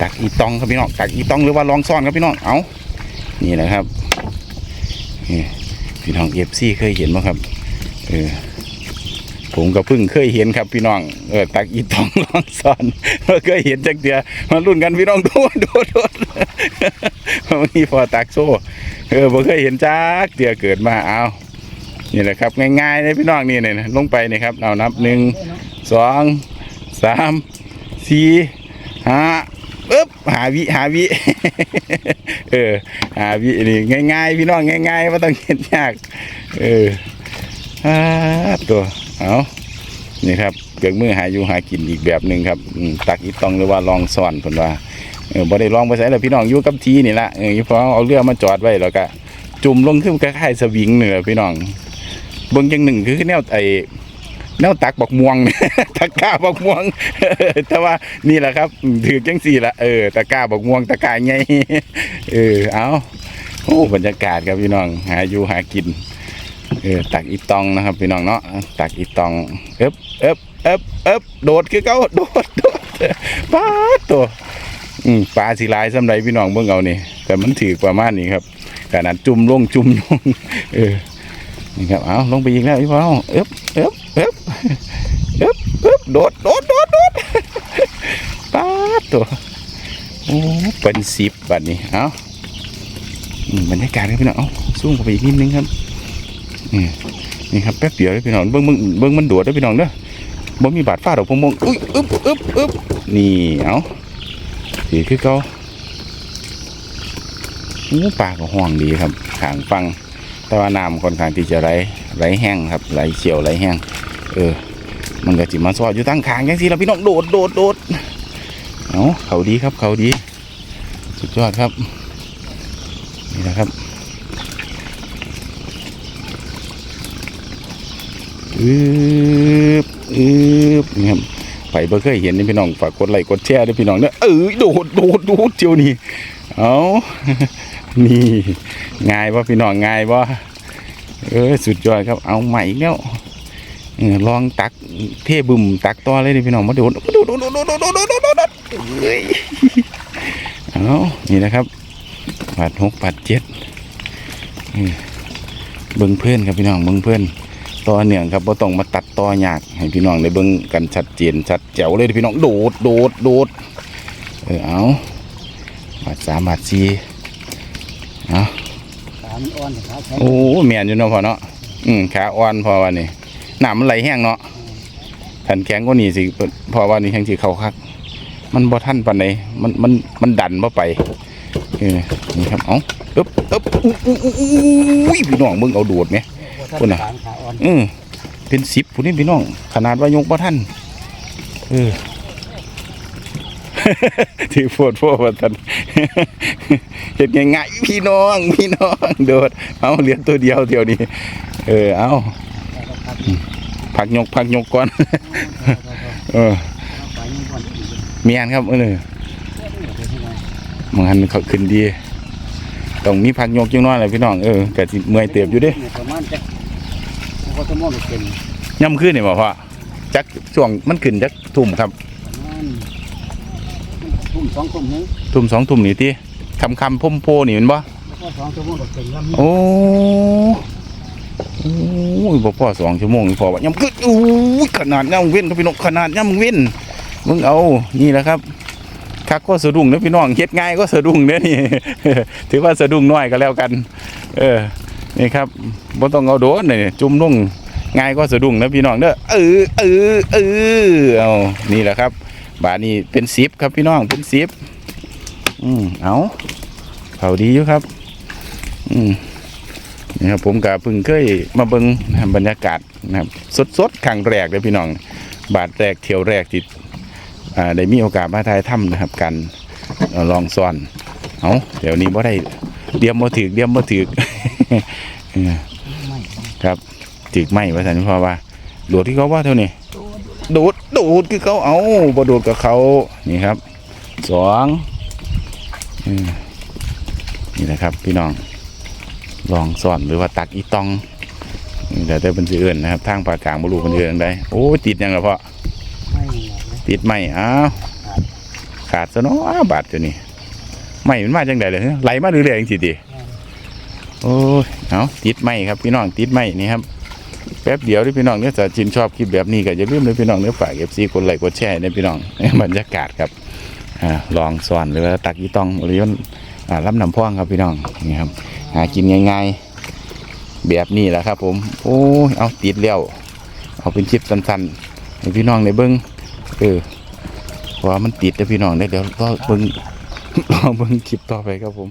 ตักอีตองครับพี่น้องตักอีตองหรือว่าลองซ่อนครับพี่น้องเอานี่แหละครับนี่พี่น้องเอฟซีเคยเห็นไหมครับเออผมก็เพิ่งเคยเห็นครับพี่น้องเออตักอีตองลองซ่อนเราเคยเห็นจักเดียมารุ่นกันพี่น้องดดโดดโดดวันนี้พอตักโซ่เออผมเคยเห็นจักเดียเกิดมาเอานี่แหละครับง่ายๆเลยพี่น้องนี่เนี่ยลงไปนี่ครับเอานับหนึ่งสองสามสี่ห้า หาวิหาวิเออหาวินี่ง่าย ๆ พี่น้องง่ายๆไม่ต้องเห็นยาก เอออ่าตัวเอานี่ครับเกิดมือหาอยู่หากินอีกแบบหนึ่งครับตักอีตองหรือว่าลองซ่อนผลว่าเออบ่ได้ลองไปใส่แล้วพี่น้องอยู่กับทีนี่ละเออพอเอาเรือมาจอดไว้แล้วก็จุ่มลงขึ้นคล้ายๆสวิงนี่แหละพี่น้องเบิ่งจังหนึ่งคือแนวไอ แนวตักบักม่วง ตะกร้าบักม่วง แต่ว่านี่แหละครับถือจังสี่ละเออตะกร้าบักม่วงตะกร้าไงเออเอาโอ้บรรยากาศครับพี่น้อง หาอยู่หากินเออตักอีตองนะครับพี่น้องเนาะตักอีตองเอ๊บเอ๊บเอ๊บเอ๊บโดดคือเขาโดดโดดปลาตัวอืมปลาสีลายสำไรพี่น้องเบิ่งเอานี่แต่มันถือประมาณนี้ครับขนาดจุ่มลงจุ่มลงเออ นี่ครับเอาลงไปอีกแล้วพี่พ่อเอ๊บเอ๊บเอ๊บอึ๊บอึ๊บโดดโดดโดดโดดป้าตัวโอ้เป็นสิบบัดนี้เอามบรรยากาศครับพี่น้องเอาซูมเข้าไปอีกนิดนึงครับนี่นี่ครับแป๊บเดียวเลยพี่น้องเบิ้งเบิ้งเบิ้งมันโดดเด้อพี่น้องเด้อบ่มีบาดฟาดหรอกผมมงอุ้ยอึ๊บอึ๊บอึ๊บนี่เอาสีคือเขาโอ้ปลาก็ห้องดีครับขางฟัง แต่ว่าน้ำค่อนข้างที่จะไหลไหลแห้งครับไหลเฉียวไหลแห้งเออ มันก็จิมาซอยอยู่ตั้งขางยังสิเราพี่น้องโดดโดดโดดเอาเขาดีครับเขาดี สุดยอดครับ นี่นะครับอึบอึบนี่ครับไปเบ่เคยเห็นนี่พี่น้องฝากกดไลค์กดแชร์ด้วยพี่น้องเนอะเออโดดโดดโดดเจียวนี่เอานี่ง่ายป่ะพี่น้องง่ายป่ะ เออสุดยอดครับเอาใหม่อีกแล้วลองตักเทบุ่มตักต่อเลยดิพี่น้องมาโดดโดดโดดโดดโดดโดดโดดเฮ้ยเอานี่นะครับปัดหกปัดเจ็ดเบิ้งเพื่อนครับพี่น้องเบิ้งเพื่อนต่อเนื่องครับว่าต้องมาตัดต่อหยากให้พี่น้องได้เบิ้งกันชัดเจนชัดแจ๋วเลยพี่น้องโดดโดดโดดเออเอาบาดสามบาดสี่เอา ขามันอ่อนขาแข็งโอ้แม่นอยู่เนาะพ่อเนาะอืมขาอ่อนพ่อวันนี้น้ำมันไหลแห้งเนาะขันแข็งก็นี่สิพ่อวันนี้แห้งสิเขาคักมันบ่ทันปานใดมันมันมันดันบ่ไปเออนี่ครับเอ้าอึ๊บอึ๊บอู้อู้อู้อู้ยพี่น้องมึงเอาโดดไหมพุ่นน่ะอ่อเป็นสิบผู้นี้พี่น้อง ขนาดว่ายกบ่ทันเออ ถือโฟดโฟดว่าทันเห็นง่ายๆพี่น้องพี่น้องโดดเอาเหลือตัวเดียวเดียวนี้เออเอาแล้วก็พักพักยกพักยกก่อนเออเอาไปนี่ก่อนอีกเมียนครับเออเมียนมันหันเขาขึ้นดีต้องมีพักยกจังน้อยเลยพี่น้องเออกะสิเมื่อยเติบอยู่ด้เนี่ยประมาณจักก็จะมองเป็นย่ำขึ้นนี่บ่พ่อจักช่วงมันขึ้นจักทุ่มครับ ทุ่มสองทุ่มนึงทุ่มสองทุ่มนี่ที่คำคำพ่มโพนี่แมันบ่แล้วก็สองชั่วโมงก็เป็นลำนี้โอ้โอ้ยบ่พอสองชั่วโมงนี่พอว่าย่ำขึ้นโอ้ยขนาดย่ำเว้นครับพี่น้องขนาดย่ำเว้นมึงเอานี่แหละครับคักก็สะดุ้งนะพี่น้องเฮ็ดง่ายก็สะดุ้งเด้อนี่ ถือว่าสะดุ้งน้อยก็แล้วกัน เออ นี่ครับบ่ต้องเอาโดนนี่จุ่มลงง่ายก็สะดุ้งนะพี่น้องเด้อเออเออเออเอานี่แหละครับ บาทนี้เป็นสิบครับพี่น้องเป็นสิบอืมเอาเขาดีอยู่ครับ อืมนี่ครับผมกับพิ่งเคยมาเบิ่งบรรยากาศนะครับ สดๆครั้งแรกเลยพี่น้อง บาทแรกเที่ยวแรกที่อ่าได้มีโอกาสมาถ่ายถ้ำนะครับกันลองซ่อนเอาเดี๋ยวนี้บ่ได้เดียมบ่ถือเดียมบ่ถือครับจึกไหมว่าสันพ่อว่าโดดที่เขาว่าเท่านี้ ดดโดดคือเขาเอาบ่โดดกับเขานี่ครับสองอืมนี่นะครับ พี่น้องลองสอนหรือว่าตักอีตองนี่แต่ได้เป็นสื่ออื่นนะครับทางปากกลางบรูเป็นเอื่นได้โอ้ยติดยังละพ่อไม่หรอกนะติดไหมอ้าวขาดดซะเนาะบาดตัวนี้ไม่มันมาจังไดเลยไหลมาเรื่อยๆจังสิติโอ้ยเอาติดไม่ครับพี่น้องติดไม่นี่ครับ แป๊บเดียวที่พี่น้องเนี่ยจะชินชอบคลิปแบบนี้ก็อย่าลืมเลยพี่น้องเนี่ยฝากเอฟซีกดไลค์กดแชร์ในพี่น้องบรรยากาศครับลองสอนหรือว่าตักอีตองหรือว่าอ่าลำน้ำพ่องครับพี่น้องนี่ครับหากินง่ายๆแบบนี้แหละครับ ผมโอ้ยเอาติดแล้วเอาเป็นคลิปสั้นๆให้พี่น้องในเบิ้งเออเพราะว่ามันติดแต่พี่น้องได้เดี๋ยวรอเบิ้งรอเบิ้งคลิปต่อไปครับผม